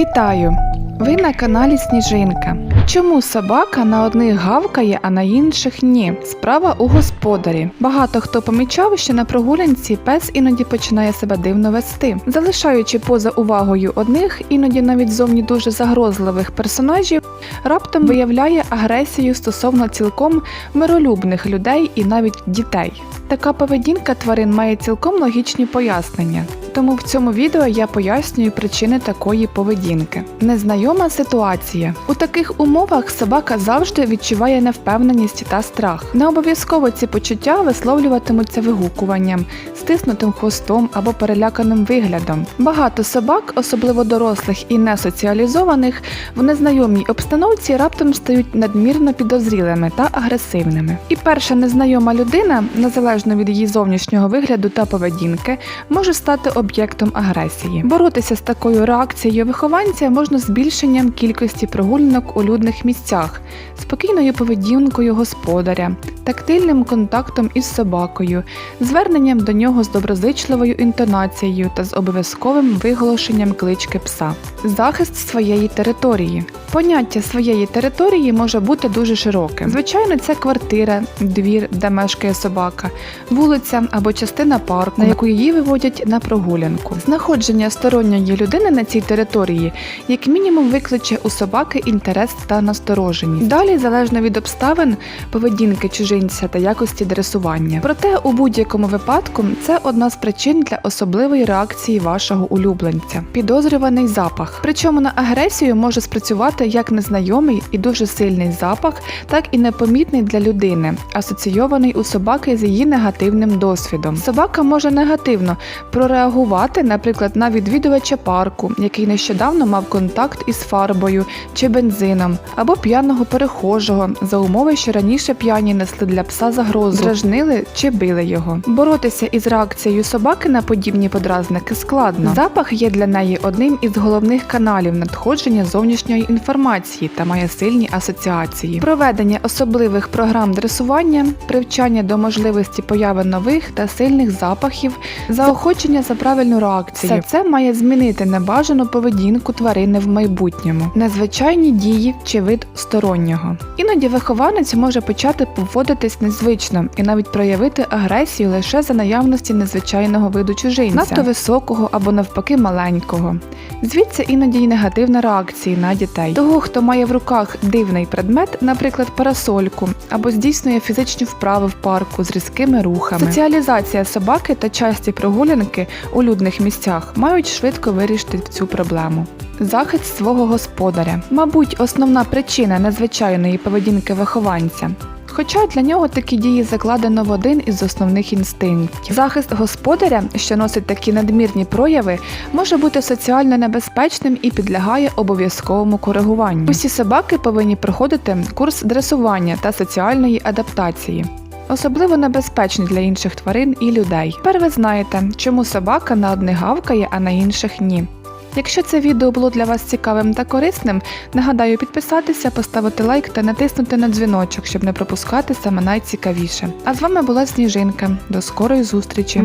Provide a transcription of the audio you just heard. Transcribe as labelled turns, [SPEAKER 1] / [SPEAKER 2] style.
[SPEAKER 1] Вітаю! Ви на каналі Сніжинка. Чому собака на одних гавкає, а на інших ні? Справа у господарі. Багато хто помічав, що на прогулянці пес іноді починає себе дивно вести, залишаючи поза увагою одних, іноді навіть зовні дуже загрозливих персонажів, раптом виявляє агресію стосовно цілком миролюбних людей і навіть дітей. Така поведінка тварин має цілком логічні пояснення. Тому в цьому відео я пояснюю причини такої поведінки. Незнайома ситуація. У таких умовах собака завжди відчуває невпевненість та страх. Не обов'язково ці почуття висловлюватимуться вигукуванням, стиснутим хвостом або переляканим виглядом. Багато собак, особливо дорослих і несоціалізованих, в незнайомій обстановці раптом стають надмірно підозрілими та агресивними. І перша незнайома людина, незалежно від її зовнішнього вигляду та поведінки, може стати об'єктом агресії. Боротися з такою реакцією вихованця можна збільшенням кількості прогулянок у людних місцях, спокійною поведінкою господаря, тактильним контактом із собакою, зверненням до нього з доброзичливою інтонацією та з обов'язковим виголошенням клички пса. Захист своєї території. Поняття своєї території може бути дуже широким. Звичайно, це квартира, двір, де мешкає собака, вулиця або частина парку, на яку її виводять на прогулянку. Знаходження сторонньої людини на цій території, як мінімум, викличе у собаки інтерес та настороженість. Далі, залежно від обставин, поведінки чужинця та якості дресування. Проте у будь-якому випадку це одна з причин для особливої реакції вашого улюбленця. Підозрюваний запах. Причому на агресію може спрацювати як незнайомий і дуже сильний запах, так і непомітний для людини, асоційований у собаки з її негативним досвідом. Собака може негативно прореагувати, наприклад, на відвідувача парку, який нещодавно мав контакт із фарбою чи бензином, або п'яного перехожого за умови, що раніше п'яні несли для пса загрозу, дражнили чи били його. Боротися із реакцією собаки на подібні подразники складно. Запах є для неї одним із головних каналів надходження зовнішньої інформації та має сильні асоціації. Проведення особливих програм дресування, привчання до можливості появи нових та сильних запахів, заохочення за правильну реакцію. Все це має змінити небажану поведінку тварини в майбутньому, незвичайні дії чи вид стороннього. Іноді вихованець може почати поводитись незвично і навіть проявити агресію лише за наявності незвичайного виду чужинця, надто високого або навпаки маленького. Звідси іноді й негативна реакція на дітей. Того, хто має в руках дивний предмет, наприклад, парасольку, або здійснює фізичні вправи в парку з різкими рухами. Соціалізація собаки та часті прогулянки у людних місцях мають швидко вирішити цю проблему. Захист свого господаря, мабуть, основна причина незвичайної поведінки вихованця. Хоча для нього такі дії закладено в один із основних інстинктів. Захист господаря, що носить такі надмірні прояви, може бути соціально небезпечним і підлягає обов'язковому коригуванню. Усі собаки повинні проходити курс дресування та соціальної адаптації. Особливо небезпечні для інших тварин і людей. Тепер ви знаєте, чому собака на одних гавкає, а на інших ні. Якщо це відео було для вас цікавим та корисним, нагадаю підписатися, поставити лайк та натиснути на дзвіночок, щоб не пропускати саме найцікавіше. А з вами була Сніжинка. До скорої зустрічі!